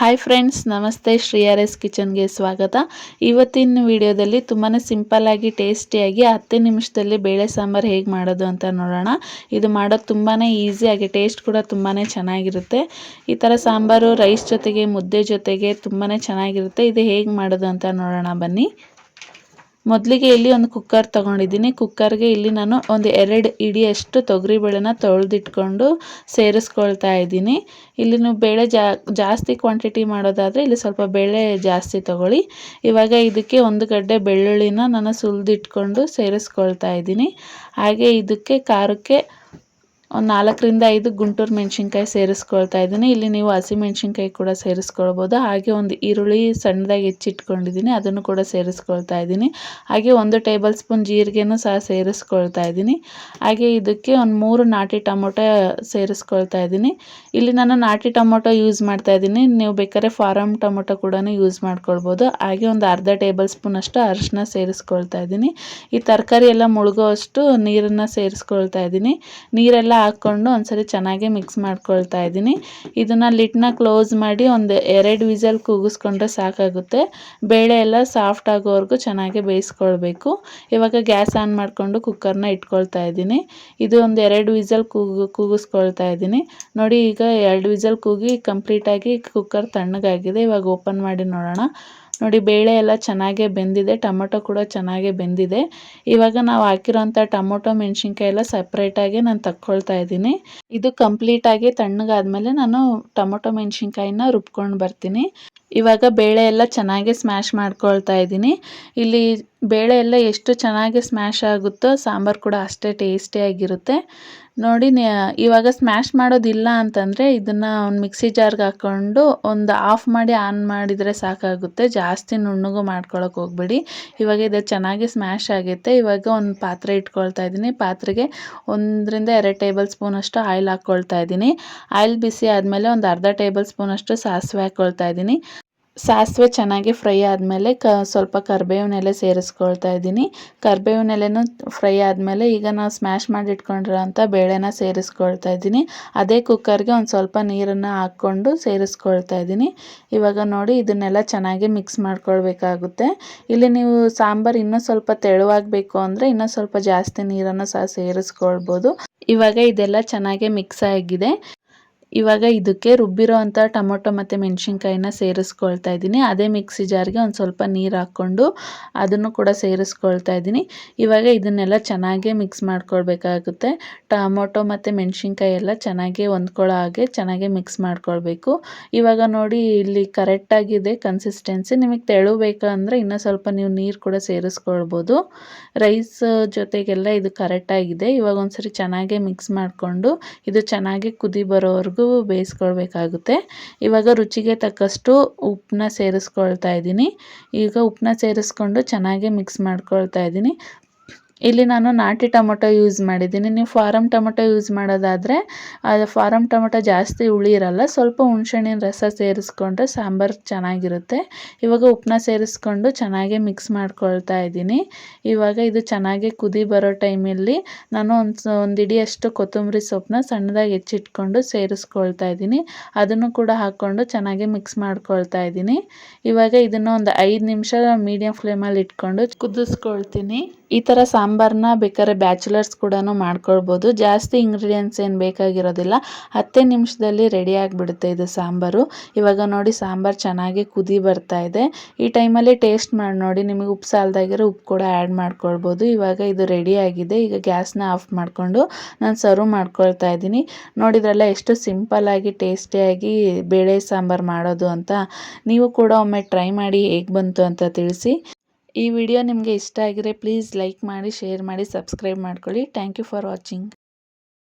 Hi friends ನಮಸ್ತೆ Shri R S ಕಿಚನ್ಗೆ ಸ್ವಾಗತ. ಇವತ್ತಿನ ವಿಡಿಯೋದಲ್ಲಿ ತುಂಬಾ ಸಿಂಪಲ್ಲಾಗಿ ಟೇಸ್ಟಿಯಾಗಿ ಹತ್ತೇ ನಿಮಿಷದಲ್ಲಿ ಬೇಳೆ ಸಾಂಬಾರು ಹೇಗೆ ಮಾಡೋದು ಅಂತ ನೋಡೋಣ. ಇದು ಮಾಡೋದು ತುಂಬಾ ಈಸಿಯಾಗಿ ಟೇಸ್ಟ್ ಕೂಡ ತುಂಬಾ ಚೆನ್ನಾಗಿರುತ್ತೆ. ಈ ಥರ ಸಾಂಬಾರು ರೈಸ್ ಜೊತೆಗೆ ಮುದ್ದೆ ಜೊತೆಗೆ ತುಂಬಾ ಚೆನ್ನಾಗಿರುತ್ತೆ. ಇದು ಹೇಗೆ ಮಾಡೋದು ಅಂತ ನೋಡೋಣ ಬನ್ನಿ. ಮೊದಲಿಗೆ ಇಲ್ಲಿ ಒಂದು ಕುಕ್ಕರ್ ತಗೊಂಡಿದ್ದೀನಿ. ಕುಕ್ಕರ್ಗೆ ಇಲ್ಲಿ ನಾನು ಒಂದು ಎರಡು ಇಡಿಯಷ್ಟು ತೊಗರಿಬೇಳೆನ ತೊಳೆದಿಟ್ಕೊಂಡು ಸೇರಿಸ್ಕೊಳ್ತಾ ಇದ್ದೀನಿ. ಇಲ್ಲಿ ನೀವು ಬೇಳೆ ಜಾಸ್ತಿ ಕ್ವಾಂಟಿಟಿ ಮಾಡೋದಾದರೆ ಇಲ್ಲಿ ಸ್ವಲ್ಪ ಬೇಳೆ ಜಾಸ್ತಿ ತೊಗೊಳ್ಳಿ. ಇವಾಗ ಇದಕ್ಕೆ ಒಂದು ಗಡ್ಡೆ ಬೆಳ್ಳುಳ್ಳಿನ ನಾನು ಸುಲಿದಿಟ್ಕೊಂಡು ಸೇರಿಸ್ಕೊಳ್ತಾ ಇದ್ದೀನಿ. ಹಾಗೆ ಇದಕ್ಕೆ, ಖಾರಕ್ಕೆ ಒಂದು ನಾಲ್ಕರಿಂದ ಐದು ಗುಂಟೂರು ಮೆಣಸಿನ್ಕಾಯಿ ಸೇರಿಸ್ಕೊಳ್ತಾ ಇದ್ದೀನಿ. ಇಲ್ಲಿ ನೀವು ಹಸಿ ಮೆಣಸಿನ್ಕಾಯಿ ಕೂಡ ಸೇರಿಸ್ಕೊಳ್ಬೋದು. ಹಾಗೆ ಒಂದು ಈರುಳ್ಳಿ ಸಣ್ಣದಾಗಿ ಹೆಚ್ಚಿಟ್ಕೊಂಡಿದ್ದೀನಿ. ಅದನ್ನು ಕೂಡ ಸೇರಿಸ್ಕೊಳ್ತಾ ಇದ್ದೀನಿ. ಹಾಗೆ ಒಂದು ಟೇಬಲ್ ಸ್ಪೂನ್ ಜೀರಿಗೆನೂ ಸಹ ಸೇರಿಸ್ಕೊಳ್ತಾ ಇದ್ದೀನಿ. ಹಾಗೆ ಇದಕ್ಕೆ ಒಂದು ಮೂರು ನಾಟಿ ಟೊಮೊಟೊ ಸೇರಿಸ್ಕೊಳ್ತಾ ಇದ್ದೀನಿ. ಇಲ್ಲಿ ನಾನು ನಾಟಿ ಟೊಮೊಟೊ ಯೂಸ್ ಮಾಡ್ತಾ ಇದ್ದೀನಿ. ನೀವು ಬೇಕಾದ್ರೆ ಫಾರಮ್ ಟೊಮೊಟೊ ಕೂಡ ಯೂಸ್ ಮಾಡ್ಕೊಳ್ಬೋದು. ಹಾಗೆ ಒಂದು ಅರ್ಧ ಟೇಬಲ್ ಸ್ಪೂನ್ ಅಷ್ಟು ಅರಿಶಿನ ಸೇರಿಸ್ಕೊಳ್ತಾ ಇದ್ದೀನಿ. ಈ ತರಕಾರಿ ಎಲ್ಲ ಮುಳುಗೋ ಅಷ್ಟು ನೀರನ್ನು ಸೇರಿಸ್ಕೊಳ್ತಾ ಇದ್ದೀನಿ. ನೀರೆಲ್ಲ ಹಾಕ್ಕೊಂಡು ಒಂದ್ಸರಿ ಚೆನ್ನಾಗಿ ಮಿಕ್ಸ್ ಮಾಡ್ಕೊಳ್ತಾ ಇದ್ದೀನಿ. ಇದನ್ನು ಲಿಟ್ನ ಕ್ಲೋಸ್ ಮಾಡಿ ಒಂದು ಎರಡು ವಿಸಲ್ ಕೂಗಿಸ್ಕೊಂಡ್ರೆ ಸಾಕಾಗುತ್ತೆ. ಬೇಳೆ ಎಲ್ಲ ಸಾಫ್ಟ್ ಆಗೋವರೆಗೂ ಚೆನ್ನಾಗಿ ಬೇಯಿಸ್ಕೊಳ್ಬೇಕು. ಇವಾಗ ಗ್ಯಾಸ್ ಆನ್ ಮಾಡಿಕೊಂಡು ಕುಕ್ಕರ್ನ ಇಟ್ಕೊಳ್ತಾ ಇದ್ದೀನಿ. ಇದು ಒಂದು ಎರಡು ವಿಸಲ್ ಕೂಗು, ಕೂಗಿಸ್ಕೊಳ್ತಾ ಇದ್ದೀನಿ. ನೋಡಿ ಈಗ ಎರಡು ವಿಸಲ್ ಕೂಗಿ ಕಂಪ್ಲೀಟಾಗಿ ಕುಕ್ಕರ್ ತಣ್ಣಗಾಗಿದೆ. ಇವಾಗ ಓಪನ್ ಮಾಡಿ ನೋಡೋಣ. ನೋಡಿ, ಬೇಳೆ ಎಲ್ಲ ಚೆನ್ನಾಗೇ ಬೆಂದಿದೆ, ಟೊಮೊಟೊ ಕೂಡ ಚೆನ್ನಾಗೇ ಬೆಂದಿದೆ. ಇವಾಗ ನಾವು ಹಾಕಿರೋಂಥ ಟೊಮೊಟೊ, ಮೆಣಸಿನ್ಕಾಯಿ ಎಲ್ಲ ಸಪ್ರೇಟಾಗಿ ನಾನು ತಕ್ಕೊಳ್ತಾ ಇದ್ದೀನಿ. ಇದು ಕಂಪ್ಲೀಟಾಗಿ ತಣ್ಣಗಾದ್ಮೇಲೆ ನಾನು ಟೊಮೊಟೊ, ಮೆಣಸಿನ್ಕಾಯಿನ ರುಬ್ಕೊಂಡು ಬರ್ತೀನಿ. ಇವಾಗ ಬೇಳೆ ಎಲ್ಲ ಚೆನ್ನಾಗಿ ಸ್ಮ್ಯಾಶ್ ಮಾಡ್ಕೊಳ್ತಾ ಇದ್ದೀನಿ. ಇಲ್ಲಿ ಬೇಳೆ ಎಲ್ಲ ಎಷ್ಟು ಚೆನ್ನಾಗಿ ಸ್ಮ್ಯಾಶ್ ಆಗುತ್ತೋ, ಸಾಂಬಾರು ಕೂಡ ಅಷ್ಟೇ ಟೇಸ್ಟಿಯಾಗಿರುತ್ತೆ ನೋಡಿ ಇವಾಗ ಸ್ಮ್ಯಾಶ್ ಮಾಡೋದಿಲ್ಲ ಅಂತಂದರೆ ಇದನ್ನು ಒಂದು ಮಿಕ್ಸಿ ಜಾರ್ಗೆ ಹಾಕ್ಕೊಂಡು ಒಂದು ಆಫ್ ಮಾಡಿ ಆನ್ ಮಾಡಿದರೆ ಸಾಕಾಗುತ್ತೆ. ಜಾಸ್ತಿ ನುಣ್ಣಗೂ ಮಾಡ್ಕೊಳಕ್ಕೆ ಹೋಗ್ಬೇಡಿ. ಇವಾಗ ಇದು ಚೆನ್ನಾಗಿ ಸ್ಮ್ಯಾಶ್ ಆಗುತ್ತೆ ಇವಾಗ ಒಂದು ಪಾತ್ರೆ ಇಟ್ಕೊಳ್ತಾ ಇದ್ದೀನಿ. ಪಾತ್ರೆಗೆ ಒಂದರಿಂದ ಎರಡು ಟೇಬಲ್ ಸ್ಪೂನಷ್ಟು ಆಯಿಲ್ ಹಾಕ್ಕೊಳ್ತಾ ಇದ್ದೀನಿ. ಆಯಿಲ್ ಬಿಸಿ ಆದಮೇಲೆ ಒಂದು ಅರ್ಧ ಟೇಬಲ್ ಸ್ಪೂನಷ್ಟು ಸಾಸಿವೆ ಹಾಕ್ಕೊಳ್ತಾ ಇದ್ದೀನಿ. ಸಾಸಿವೆ ಚೆನ್ನಾಗಿ ಫ್ರೈ ಆದಮೇಲೆ ಕ, ಸ್ವಲ್ಪ ಕರ್ಬೇವಿನ ಎಲೆ ಸೇರಿಸ್ಕೊಳ್ತಾ ಇದ್ದೀನಿ. ಕರ್ಬೇವಿನ ಎಲೆನೂ ಫ್ರೈ ಆದಮೇಲೆ ಈಗ ನಾವು ಸ್ಮ್ಯಾಶ್ ಮಾಡಿ ಇಟ್ಕೊಂಡಿರೋಂಥ ಬೇಳೆನ ಸೇರಿಸ್ಕೊಳ್ತಾ ಇದ್ದೀನಿ. ಅದೇ ಕುಕ್ಕರ್ಗೆ ಒಂದು ಸ್ವಲ್ಪ ನೀರನ್ನು ಹಾಕ್ಕೊಂಡು ಸೇರಿಸ್ಕೊಳ್ತಾ ಇದ್ದೀನಿ. ಇವಾಗ ನೋಡಿ ಇದನ್ನೆಲ್ಲ ಚೆನ್ನಾಗಿ ಮಿಕ್ಸ್ ಮಾಡ್ಕೊಳ್ಬೇಕಾಗುತ್ತೆ. ಇಲ್ಲಿ ನೀವು ಸಾಂಬಾರು ಇನ್ನೂ ಸ್ವಲ್ಪ ತೆಳುವಾಗಬೇಕು ಅಂದರೆ ಇನ್ನೂ ಸ್ವಲ್ಪ ಜಾಸ್ತಿ ನೀರನ್ನು ಸಹ ಸೇರಿಸ್ಕೊಳ್ಬೋದು. ಇವಾಗ ಇದೆಲ್ಲ ಚೆನ್ನಾಗಿ ಮಿಕ್ಸ್ ಆಗಿದೆ. ಇವಾಗ ಇದಕ್ಕೆ ರುಬ್ಬಿರೋ ಅಂಥ ಟೊಮೊಟೊ ಮತ್ತು ಮೆಣಸಿನ್ಕಾಯಿನ ಸೇರಿಸ್ಕೊಳ್ತಾ ಇದ್ದೀನಿ. ಅದೇ ಮಿಕ್ಸಿ ಜಾರ್ಗೆ ಒಂದು ಸ್ವಲ್ಪ ನೀರು ಹಾಕ್ಕೊಂಡು ಅದನ್ನು ಕೂಡ ಸೇರಿಸ್ಕೊಳ್ತಾ ಇದ್ದೀನಿ. ಇವಾಗ ಇದನ್ನೆಲ್ಲ ಚೆನ್ನಾಗೇ ಮಿಕ್ಸ್ ಮಾಡ್ಕೊಳ್ಬೇಕಾಗುತ್ತೆ. ಟೊಮೊಟೊ ಮತ್ತು ಮೆಣಸಿನ್ಕಾಯಿ ಎಲ್ಲ ಚೆನ್ನಾಗಿ ಹೊಂದ್ಕೊಳ್ಳೋ ಹಾಗೆ ಚೆನ್ನಾಗಿ ಮಿಕ್ಸ್ ಮಾಡ್ಕೊಳ್ಬೇಕು. ಇವಾಗ ನೋಡಿ ಇಲ್ಲಿ ಕರೆಕ್ಟಾಗಿದೆ ಕನ್ಸಿಸ್ಟೆನ್ಸಿ ನಿಮಗೆ ತೆಳು ಬೇಕಂದರೆ ಇನ್ನೂ ಸ್ವಲ್ಪ ನೀವು ನೀರು ಕೂಡ ಸೇರಿಸ್ಕೊಳ್ಬೋದು. ರೈಸ್ ಜೊತೆಗೆಲ್ಲ ಇದು ಕರೆಕ್ಟಾಗಿದೆ ಇವಾಗ ಒಂದ್ಸರಿ ಚೆನ್ನಾಗೇ ಮಿಕ್ಸ್ ಮಾಡಿಕೊಂಡು ಇದು ಚೆನ್ನಾಗಿ ಕುದಿ ಬರೋವರೆಗೂ ಬೇಯಿಸ್ಕೊಳ್ಬೇಕಾಗುತ್ತೆ. ಇವಾಗ ರುಚಿಗೆ ತಕ್ಕಷ್ಟು ಉಪ್ಪನ್ನ ಸೇರಿಸ್ಕೊಳ್ತಾ ಇದ್ದೀನಿ. ಈಗ ಉಪ್ಪನ್ನ ಸೇರಿಸ್ಕೊಂಡು ಚೆನ್ನಾಗಿ ಮಿಕ್ಸ್ ಮಾಡ್ಕೊಳ್ತಾ ಇದ್ದೀನಿ. ಇಲ್ಲಿ ನಾನು ನಾಟಿ ಟೊಮೊಟೊ ಯೂಸ್ ಮಾಡಿದ್ದೀನಿ. ನೀವು ಫಾರಮ್ ಟೊಮೊಟೊ ಯೂಸ್ ಮಾಡೋದಾದರೆ ಅದು ಫಾರಮ್ ಟೊಮೊಟೊ ಜಾಸ್ತಿ ಹುಳಿ ಇರಲ್ಲ ಸ್ವಲ್ಪ ಹುಣ್ಸೆಹಣ್ಣಿನ ರಸ ಸೇರಿಸ್ಕೊಂಡ್ರೆ ಸಾಂಬಾರು ಚೆನ್ನಾಗಿರುತ್ತೆ. ಇವಾಗ ಉಪ್ಪನ್ನ ಸೇರಿಸ್ಕೊಂಡು ಚೆನ್ನಾಗಿ ಮಿಕ್ಸ್ ಮಾಡ್ಕೊಳ್ತಾ ಇದ್ದೀನಿ. ಇವಾಗ ಇದು ಚೆನ್ನಾಗಿ ಕುದಿ ಬರೋ ಟೈಮಲ್ಲಿ ನಾನು ಒಂದು ಒಂದು ಕೊತ್ತಂಬರಿ ಸೊಪ್ಪನ್ನ ಸಣ್ಣದಾಗಿ ಹೆಚ್ಚಿಟ್ಕೊಂಡು ಸೇರಿಸ್ಕೊಳ್ತಾ ಇದ್ದೀನಿ. ಅದನ್ನು ಕೂಡ ಹಾಕ್ಕೊಂಡು ಚೆನ್ನಾಗಿ ಮಿಕ್ಸ್ ಮಾಡ್ಕೊಳ್ತಾ ಇದ್ದೀನಿ. ಇವಾಗ ಇದನ್ನು ಒಂದು ಐದು ನಿಮಿಷ ಮೀಡಿಯಂ ಫ್ಲೇಮಲ್ಲಿ ಇಟ್ಕೊಂಡು ಕುದಿಸ್ಕೊಳ್ತೀನಿ. ಈ ಥರ ಸಾಂಬಾರನ್ನ ಬೇಕಾದ್ರೆ ಬ್ಯಾಚುಲರ್ಸ್ ಕೂಡ ಮಾಡ್ಕೊಳ್ಬೋದು. ಜಾಸ್ತಿ ಇಂಗ್ರೀಡಿಯೆಂಟ್ಸ್ ಏನು ಬೇಕಾಗಿರೋದಿಲ್ಲ. ಹತ್ತೇ ನಿಮಿಷದಲ್ಲಿ ರೆಡಿ ಆಗಿಬಿಡುತ್ತೆ ಇದು ಸಾಂಬಾರು. ಇವಾಗ ನೋಡಿ ಸಾಂಬಾರು ಚೆನ್ನಾಗಿ ಕುದಿ ಬರ್ತಾ ಇದೆ. ಈ ಟೈಮಲ್ಲಿ ಟೇಸ್ಟ್ ಮಾಡಿ, ನೋಡಿ ನಿಮಗೆ ಉಪ್ಪು ಸಾಲದಾಗಿರೋ ಉಪ್ಪು ಕೂಡ ಆ್ಯಡ್ ಮಾಡ್ಕೊಳ್ಬೋದು. ಇವಾಗ ಇದು ರೆಡಿ ಆಗಿದೆ. ಈಗ ಗ್ಯಾಸ್ನ ಆಫ್ ಮಾಡಿಕೊಂಡು ನಾನು ಸರ್ವ್ ಮಾಡ್ಕೊಳ್ತಾ ಇದ್ದೀನಿ. ನೋಡಿದ್ರಲ್ಲ ಎಷ್ಟು ಸಿಂಪಲ್ಲಾಗಿ ಟೇಸ್ಟಿಯಾಗಿ ಬೇಳೆ ಸಾಂಬಾರು ಮಾಡೋದು ಅಂತ ನೀವು ಕೂಡ ಒಮ್ಮೆ ಟ್ರೈ ಮಾಡಿ ಹೇಗೆ ಬಂತು ಅಂತ ತಿಳಿಸಿ. ಈ ವಿಡಿಯೋ ನಿಮಗೆ ಇಷ್ಟ ಆಗಿದ್ರೆ ಪ್ಲೀಸ್ ಲೈಕ್ ಮಾಡಿ, ಶೇರ್ ಮಾಡಿ, ಸಬ್ಸ್ಕ್ರೈಬ್ ಮಾಡ್ಕೊಳ್ಳಿ. Thank you for watching.